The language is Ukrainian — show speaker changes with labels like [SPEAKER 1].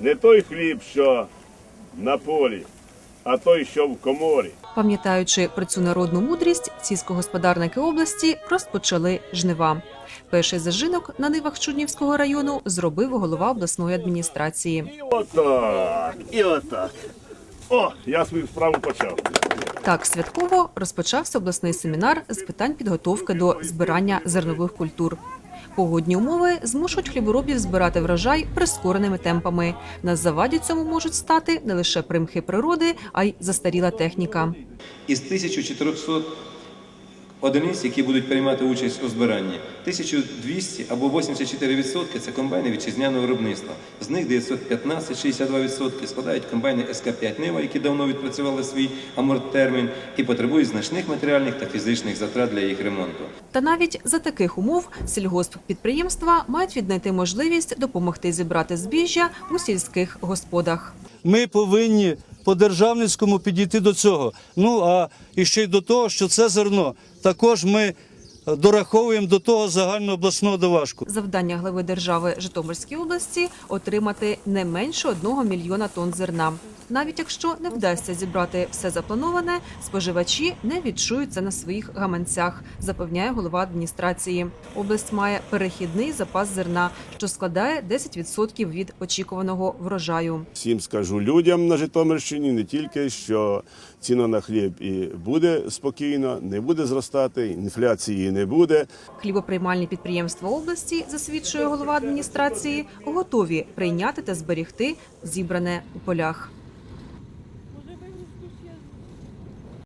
[SPEAKER 1] Не той хліб, що на полі, а той, що в коморі.
[SPEAKER 2] Пам'ятаючи про цю народну мудрість, сільськогосподарники області розпочали жнива. Перший зажинок на нивах Чуднівського району зробив голова обласної адміністрації.
[SPEAKER 1] І отак, і отак. О, я свою справу почав.
[SPEAKER 2] Так святково розпочався обласний семінар з питань підготовки до збирання зернових культур. Погодні умови змушують хліборобів збирати врожай прискореними темпами. На заваді цьому можуть стати не лише примхи природи, а й застаріла техніка.
[SPEAKER 3] Із 1400 одиниць, які будуть приймати участь у збиранні, 1200 або 84% – це комбайни вітчизняного виробництва. З них 915 62% складають комбайни СК-5 Нива, які давно відпрацювали свій аморттермін і потребують значних матеріальних та фізичних затрат для їх ремонту.
[SPEAKER 2] Та навіть за таких умов сільгосппідприємства мають віднайти можливість допомогти зібрати збіжжя у сільських господах.
[SPEAKER 4] Ми повинні по державницькому підійти до цього. Ну а і ще й до того, що це зерно також ми е, дораховуємо до того загальнообласного доважку.
[SPEAKER 2] Завдання глави держави Житомирській області отримати не менше одного мільйона тонн зерна. Навіть якщо не вдасться зібрати все заплановане, споживачі не відчують це на своїх гаманцях, запевняє голова адміністрації. Область має перехідний запас зерна, що складає 10% від очікуваного врожаю.
[SPEAKER 1] Всім скажу людям на Житомирщині не тільки, що ціна на хліб і буде спокійно, не буде зростати, інфляції не буде.
[SPEAKER 2] Хлібоприймальні підприємства області, засвідчує голова адміністрації, готові прийняти та зберегти зібране у полях.